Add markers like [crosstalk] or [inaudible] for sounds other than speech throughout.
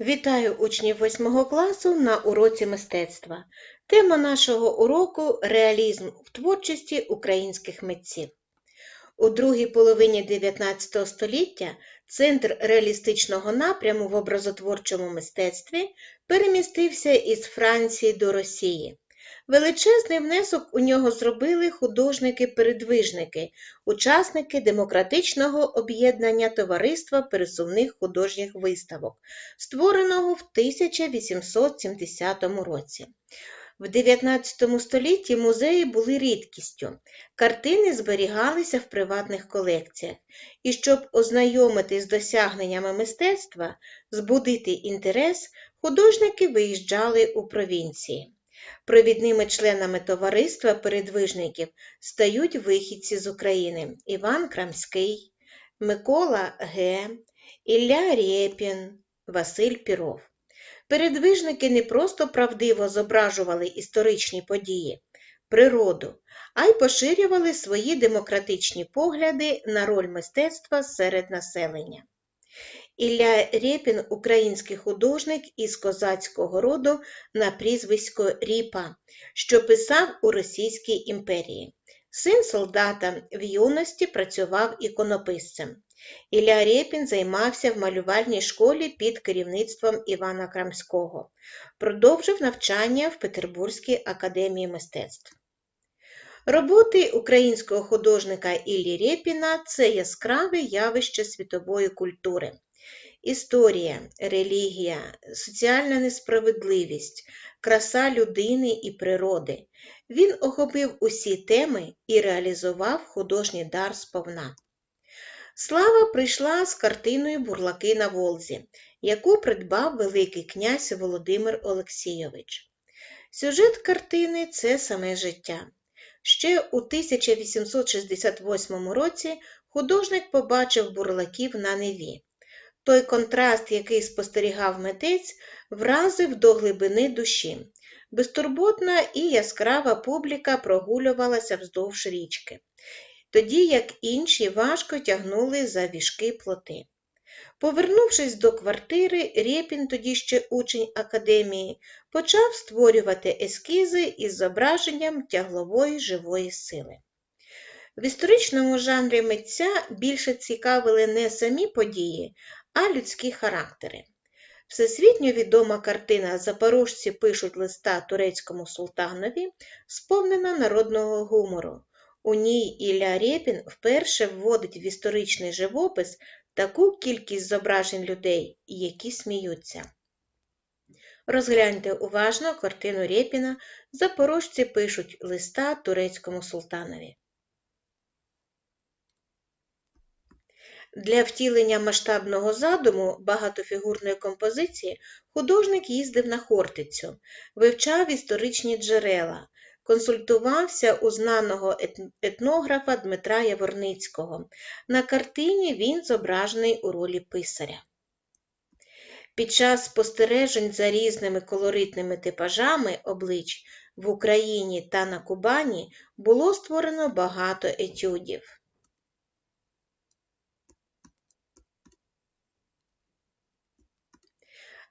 Вітаю учнів 8 класу на уроці мистецтва. Тема нашого уроку реалізм в творчості українських митців. У другій половині 19 століття центр реалістичного напряму в образотворчому мистецтві перемістився із Франції до Росії. Величезний внесок у нього зробили художники-передвижники, учасники демократичного об'єднання Товариства пересувних художніх виставок, створеного в 1870 році. В 19 столітті музеї були рідкістю, картини зберігалися в приватних колекціях, і щоб ознайомити з досягненнями мистецтва, збудити інтерес, художники виїжджали у провінції. Провідними членами товариства передвижників стають вихідці з України Іван Крамський, Микола Г., Ілля Рєпін, Василь Піров. Передвижники не просто правдиво зображували історичні події, природу, а й поширювали свої демократичні погляди на роль мистецтва серед населення. Ілля Рєпін – український художник із козацького роду на прізвисько Ріпа, що писав у Російській імперії. Син солдата в юності працював іконописцем. Ілля Рєпін займався в малювальній школі під керівництвом Івана Крамського. Продовжив навчання в Петербурзькій академії мистецтв. Роботи українського художника Іллі Рєпіна – це яскраве явище світової культури. Історія, релігія, соціальна несправедливість, краса людини і природи. Він охопив усі теми і реалізував художній дар сповна. Слава прийшла з картиною Бурлаки на Волзі, яку придбав Великий князь Володимир Олексійович. Сюжет картини це саме життя. Ще у 1868 році художник побачив бурлаків на Неві. Той контраст, який спостерігав митець, вразив до глибини душі. Безтурботна і яскрава публіка прогулювалася вздовж річки, тоді як інші важко тягнули за віжки плоти. Повернувшись до квартири, Рєпін, тоді ще учень академії, почав створювати ескізи із зображенням тяглової живої сили. В історичному жанрі митця більше цікавили не самі події, а людські характери. Всесвітньо відома картина Запорожці пишуть листа турецькому султанові, сповнена народного гумору. У ній Ілля Рєпін вперше вводить в історичний живопис таку кількість зображень людей, які сміються. Розгляньте уважно картину Рєпіна Запорожці пишуть листа турецькому султанові. Для втілення масштабного задуму багатофігурної композиції художник їздив на Хортицю, вивчав історичні джерела, консультувався у знаного етнографа Дмитра Яворницького. На картині він зображений у ролі писаря. Під час спостережень за різними колоритними типажами облич в Україні та на Кубані було створено багато етюдів.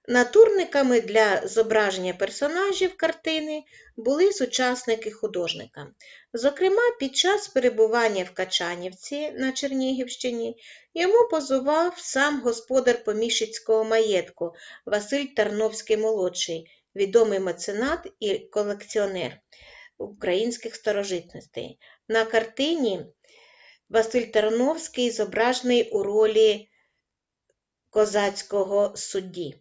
Натурниками для зображення персонажів картини були сучасники художника. Зокрема, під час перебування в Качанівці на Чернігівщині йому позував сам господар поміщицького маєтку Василь Тарновський молодший, відомий меценат і колекціонер українських старожитностей. На картині Василь Тарновський зображений у ролі козацького судді.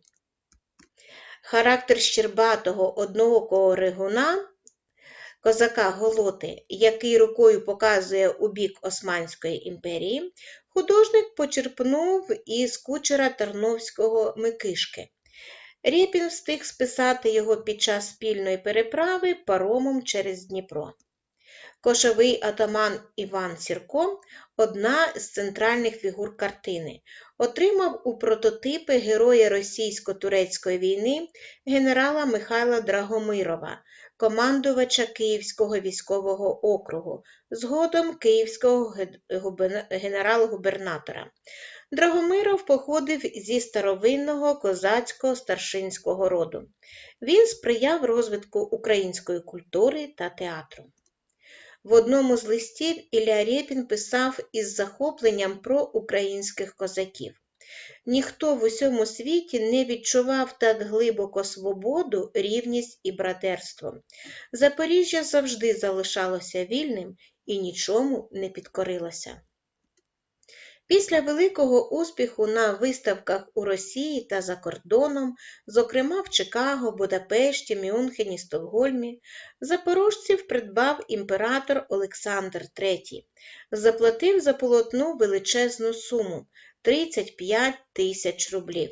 Характер щербатого одноокого ригуна, козака Голоти, який рукою показує у бік Османської імперії, художник почерпнув із кучера Тарновського Микишки. Рєпін встиг списати його під час спільної переправи паромом через Дніпро. Кошовий атаман Іван Сірко одна з центральних фігур картини, отримав у прототипи героя російсько-турецької війни генерала Михайла Драгомирова, командувача Київського військового округу, згодом Київського генерал-губернатора. Драгомиров походив зі старовинного козацького старшинського роду. Він сприяв розвитку української культури та театру. В одному з листів Ілля Рєпін писав із захопленням про українських козаків. Ніхто в усьому світі не відчував так глибоко свободу, рівність і братерство. Запоріжжя завжди залишалося вільним і нічому не підкорилося. Після великого успіху на виставках у Росії та за кордоном, зокрема в Чикаго, Будапешті, Мюнхені, Стокгольмі, запорожців придбав імператор Олександр III, заплатив за полотно величезну суму 35 тисяч рублів.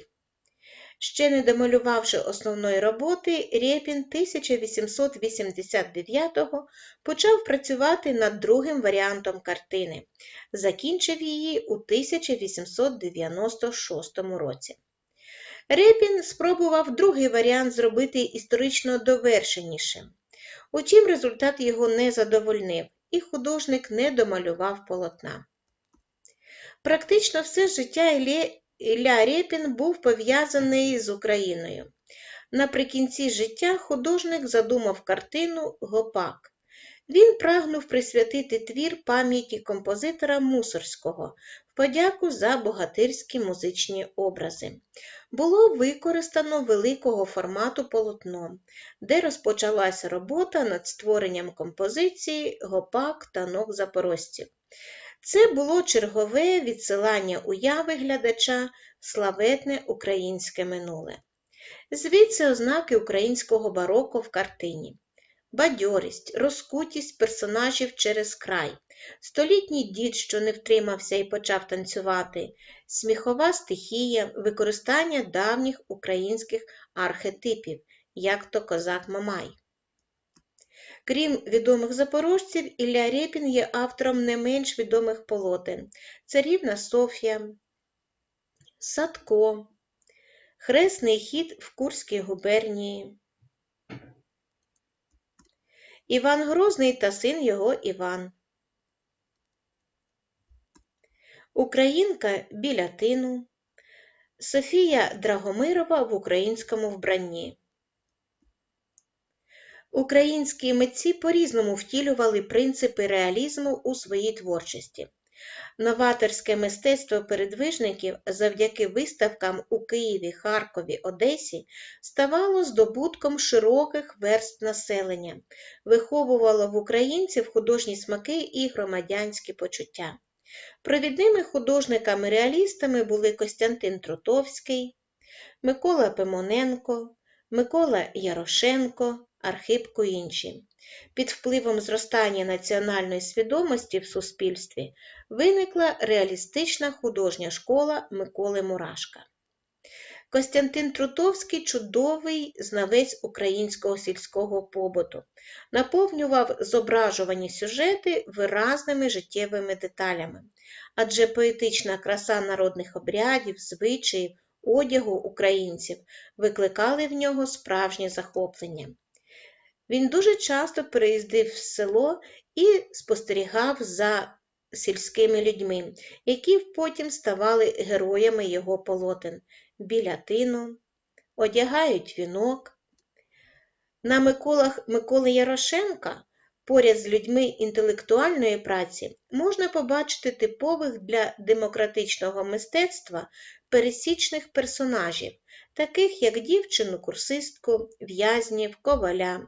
Ще не домалювавши основної роботи, Рєпін 1889-го почав працювати над другим варіантом картини, закінчив її у 1896 році. Рєпін спробував другий варіант зробити історично довершенішим. Утім, результат його не задовольнив, і художник не домалював полотна. Практично все життя Ілля Рєпін був пов'язаний з Україною. Наприкінці життя художник задумав картину Гопак. Він прагнув присвятити твір пам'яті композитора Мусорського в подяку за богатирські музичні образи. Було використано великого формату полотно, де розпочалася робота над створенням композиції Гопак танок запорожців. Це було чергове відсилання уяви глядача славетне українське минуле. Звідси ознаки українського бароко в картині. Бадьорість, розкутість персонажів через край, столітній дід, що не втримався і почав танцювати, сміхова стихія, використання давніх українських архетипів, як то козак Мамай. Крім відомих запорожців, Ілля Рєпін є автором не менш відомих полотен. Царівна Софія, Садко, Хресний хід в Курській губернії, Іван Грозний та син його Іван, Українка біля тину, Софія Драгомирова в українському вбранні. Українські митці по-різному втілювали принципи реалізму у своїй творчості. Новаторське мистецтво передвижників завдяки виставкам у Києві, Харкові, Одесі ставало здобутком широких верст населення, виховувало в українців художні смаки і громадянські почуття. Провідними художниками-реалістами були Костянтин Трутовський, Микола Пимоненко, Микола Ярошенко, Архип інші. Під впливом зростання національної свідомості в суспільстві виникла реалістична художня школа Миколи Мурашка. Костянтин Трутовський чудовий знавець українського сільського побуту, наповнював зображувані сюжети виразними життєвими деталями, адже поетична краса народних обрядів, звичаїв, одягу українців викликали в нього справжнє захоплення. Він дуже часто переїздив в село і спостерігав за сільськими людьми, які потім ставали героями його полотен біля тину, одягають вінок. На Миколах Миколи Ярошенка поряд з людьми інтелектуальної праці можна побачити типових для демократичного мистецтва пересічних персонажів, таких як дівчину-курсистку, в'язнів, коваля.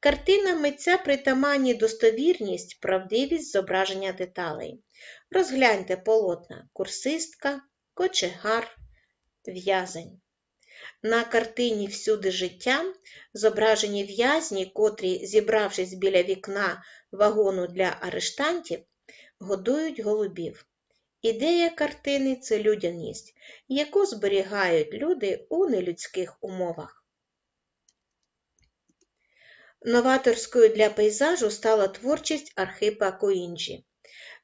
Картина митця притаманні достовірність, правдивість зображення деталей. Розгляньте полотна курсистка, кочегар, в'язень. На картині Всюди життя зображені в'язні, котрі, зібравшись біля вікна вагону для арештантів, годують голубів. Ідея картини це людяність, яку зберігають люди у нелюдських умовах. Новаторською для пейзажу стала творчість Архипа Коінджі.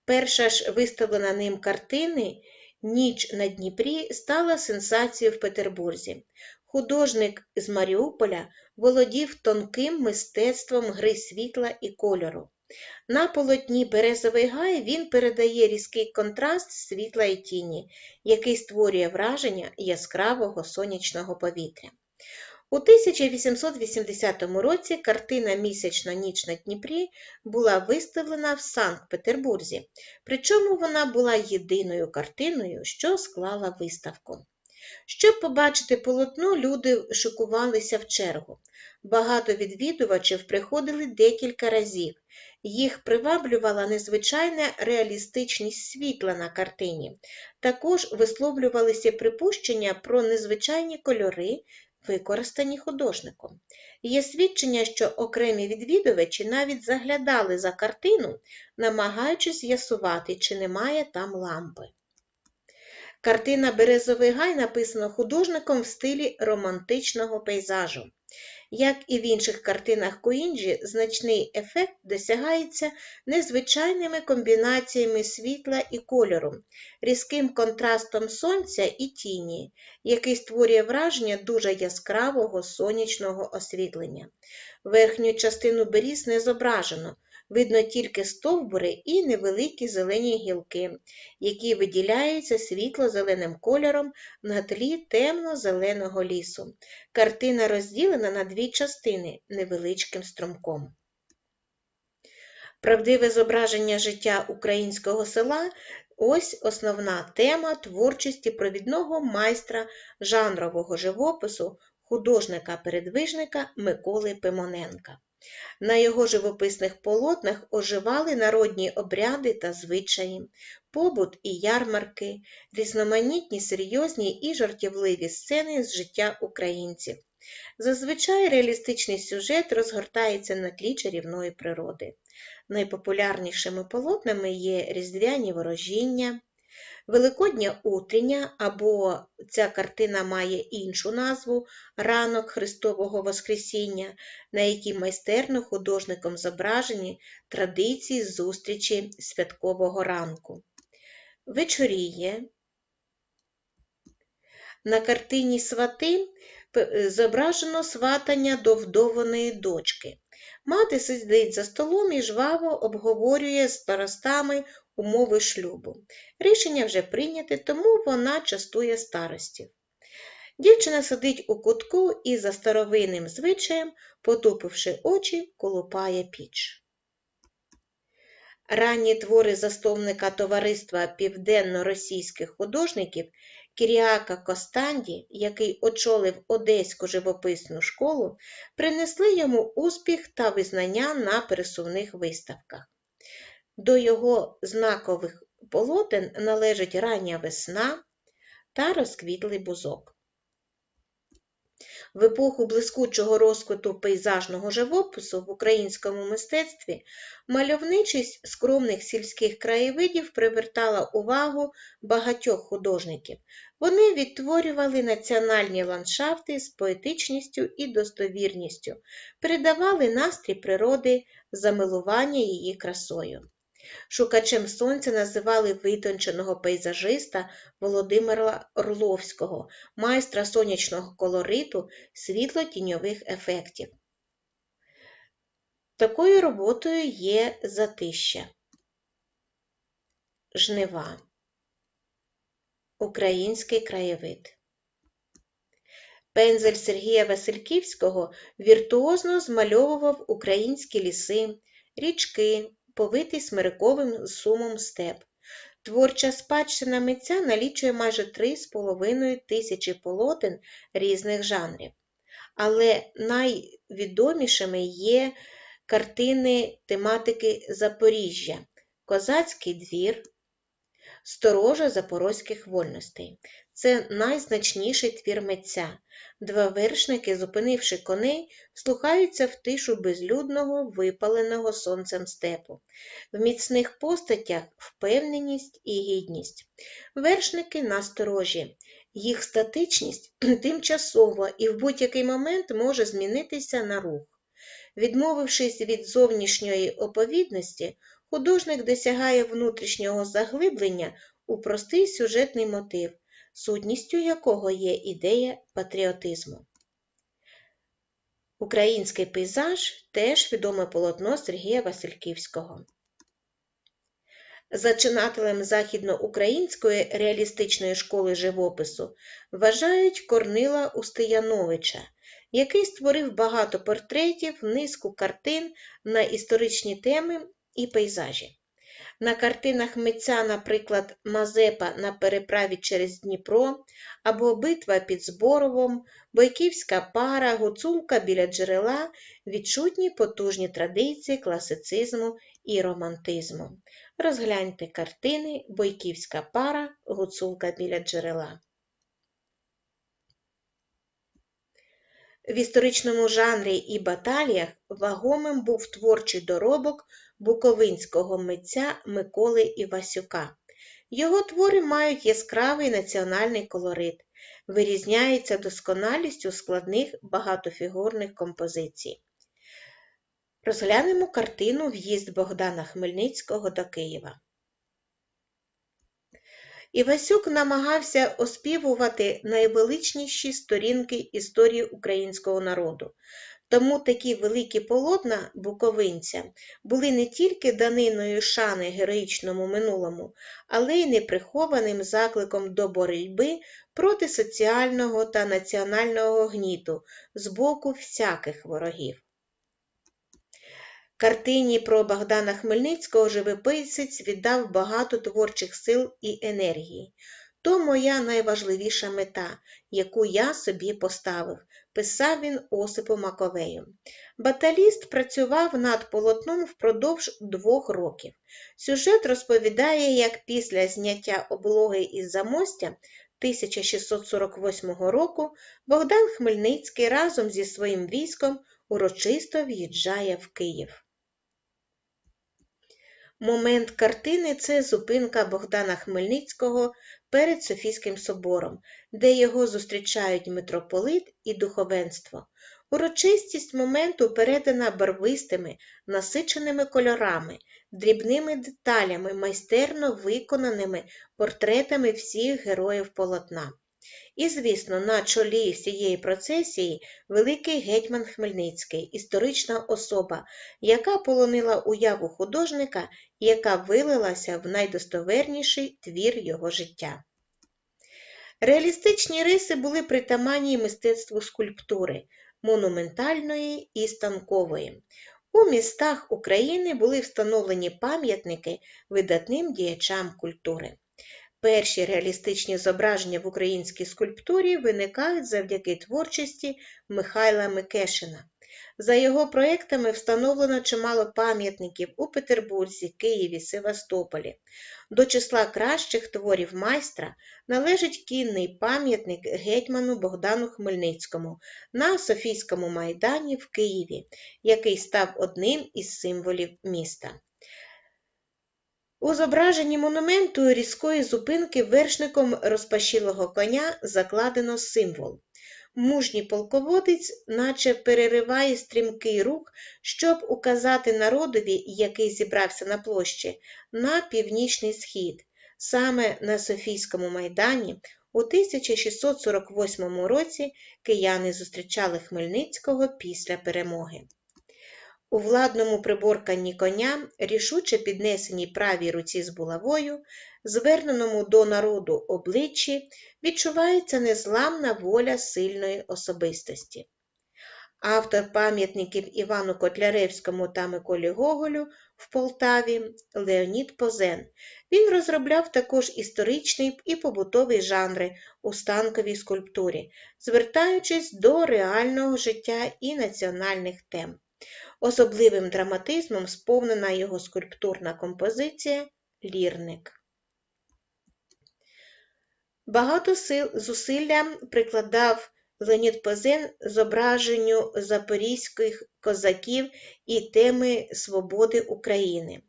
Перша ж виставлена ним картини Ніч на Дніпрі стала сенсацією в Петербурзі. Художник з Маріуполя володів тонким мистецтвом гри світла і кольору. На полотні Березовий гай він передає різкий контраст світла і тіні, який створює враження яскравого сонячного повітря. У 1880 році картина Місячна ніч на Дніпрі була виставлена в Санкт-Петербурзі, причому вона була єдиною картиною, що склала виставку. Щоб побачити полотно, люди шикувалися в чергу. Багато відвідувачів приходили декілька разів. Їх приваблювала незвичайна реалістичність світла на картині. Також висловлювалися припущення про незвичайні кольори, використані художником. Є свідчення, що окремі відвідувачі навіть заглядали за картину, намагаючись з'ясувати, чи немає там лампи. Картина Березовий гай написана художником в стилі романтичного пейзажу. Як і в інших картинах Куінджі, значний ефект досягається незвичайними комбінаціями світла і кольору, різким контрастом сонця і тіні, який створює враження дуже яскравого сонячного освітлення. Верхню частину беріз не зображено, видно тільки стовбури і невеликі зелені гілки, які виділяються світло-зеленим кольором на тлі темно-зеленого лісу. Картина розділена на дві частини невеличким струмком. Правдиве зображення життя українського села ось основна тема творчості провідного майстра жанрового живопису, художника-передвижника Миколи Пимоненка. На його живописних полотнах оживали народні обряди та звичаї, побут і ярмарки, різноманітні серйозні і жартівливі сцени з життя українців. Зазвичай реалістичний сюжет розгортається на тлі чарівної природи. Найпопулярнішими полотнами є різдвяні ворожіння, Великодня утрення або ця картина має іншу назву Ранок Христового Воскресіння, на якій майстерно художником зображені традиції зустрічі святкового ранку. Вечоріє. На картині свати зображено сватання до вдованої дочки. Мати сидить за столом і жваво обговорює з старостами умови шлюбу. Рішення вже прийняте, тому вона частує старостів. Дівчина сидить у кутку і за старовинним звичаєм, потупивши очі, колупає піч. Ранні твори засновника товариства південно-російських художників Кіріака Костанді, який очолив Одеську живописну школу, принесли йому успіх та визнання на пересувних виставках. До його знакових полотен належить рання весна та розквітлий бузок. В епоху блискучого розквіту пейзажного живопису в українському мистецтві мальовничість скромних сільських краєвидів привертала увагу багатьох художників. Вони відтворювали національні ландшафти з поетичністю і достовірністю, передавали настрій природи, замилування її красою. Шукачем сонця називали витонченого пейзажиста Володимира Орловського, майстра сонячного колориту, світло-тіньових ефектів. Такою роботою є затища. Жнива. Український краєвид. Пензель Сергія Васильківського віртуозно змальовував українські ліси, річки, повитий смириковим сумом степ. Творча спадщина митця налічує майже три з половиною тисячі полотен різних жанрів. Але найвідомішими є картини тематики Запоріжжя, Козацький двір, Сторожа Запорозьких вольностей. Це найзначніший твір митця. Два вершники, зупинивши коней, слухаються в тишу безлюдного, випаленого сонцем степу. В міцних постатях впевненість і гідність. Вершники насторожі. Їх статичність [clears throat] тимчасова і в будь-який момент може змінитися на рух. Відмовившись від зовнішньої оповідності, художник досягає внутрішнього заглиблення у простий сюжетний мотив, сутністю якого є ідея патріотизму. Український пейзаж теж відоме полотно Сергія Васильківського. Зачинателем західноукраїнської реалістичної школи живопису вважають Корнила Устияновича, який створив багато портретів, низку картин на історичні теми і пейзажі. На картинах митця, наприклад, Мазепа на переправі через Дніпро або Битва під Зборовом, Бойківська пара, Гуцулка біля джерела відчутні потужні традиції класицизму і романтизму. Розгляньте картини Бойківська пара, Гуцулка біля джерела. В історичному жанрі і баталіях вагомим був творчий доробок буковинського митця Миколи Івасюка. Його твори мають яскравий національний колорит, вирізняються досконалістю складних багатофігурних композицій. Розглянемо картину В'їзд Богдана Хмельницького до Києва. Івасюк намагався оспівувати найвеличніші сторінки історії українського народу. Тому такі великі полотна буковинця були не тільки даниною шани героїчному минулому, але й неприхованим закликом до боротьби проти соціального та національного гніту з боку всяких ворогів. Картині про Богдана Хмельницького живописець віддав багато творчих сил і енергії. То моя найважливіша мета, яку я собі поставив, писав він Осипу Маковею. Баталіст працював над полотном впродовж двох років. Сюжет розповідає, як після зняття облоги із замостя 1648 року Богдан Хмельницький разом зі своїм військом урочисто в'їжджає в Київ. Момент картини це зупинка Богдана Хмельницького перед Софійським собором, де його зустрічають митрополит і духовенство. Урочистість моменту передана барвистими, насиченими кольорами, дрібними деталями, майстерно виконаними портретами всіх героїв полотна. І, звісно, на чолі всієї процесії великий гетьман Хмельницький, історична особа, яка полонила уяву художника і яка вилилася в найдостоверніший твір його життя. Реалістичні риси були притаманні мистецтву скульптури, монументальної і станкової. У містах України були встановлені пам'ятники видатним діячам культури. Перші реалістичні зображення в українській скульптурі виникають завдяки творчості Михайла Микешина. За його проєктами встановлено чимало пам'ятників у Петербурзі, Києві, Севастополі. До числа кращих творів майстра належить кінний пам'ятник гетьману Богдану Хмельницькому на Софійському майдані в Києві, який став одним із символів міста. У зображенні монументу різкої зупинки вершником розпашілого коня закладено символ. Мужній полководець, наче перериває стрімкий рух, щоб указати народові, який зібрався на площі, на північний схід. Саме на Софійському майдані у 1648 році кияни зустрічали Хмельницького після перемоги. У владному приборканні коня, рішуче піднесеній правій руці з булавою, зверненому до народу обличчі, відчувається незламна воля сильної особистості. Автор пам'ятників Івану Котляревському та Миколі Гоголю в Полтаві Леонід Позен. Він розробляв також історичний і побутовий жанри у станковій скульптурі, звертаючись до реального життя і національних тем. Особливим драматизмом сповнена його скульптурна композиція Лірник. Багато сил зусилля прикладав Леонід Позен зображенню запорізьких козаків і теми свободи України.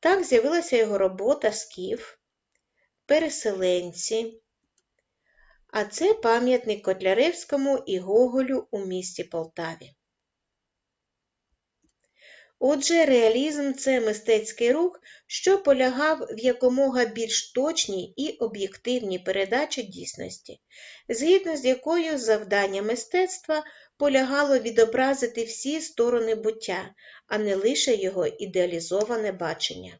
Так з'явилася його робота Скіф, Переселенці, а це пам'ятник Котляревському і Гоголю у місті Полтаві. Отже, реалізм це мистецький рух, що полягав в якомога більш точній і об'єктивній передачі дійсності, згідно з якою завдання мистецтва полягало відобразити всі сторони буття, а не лише його ідеалізоване бачення.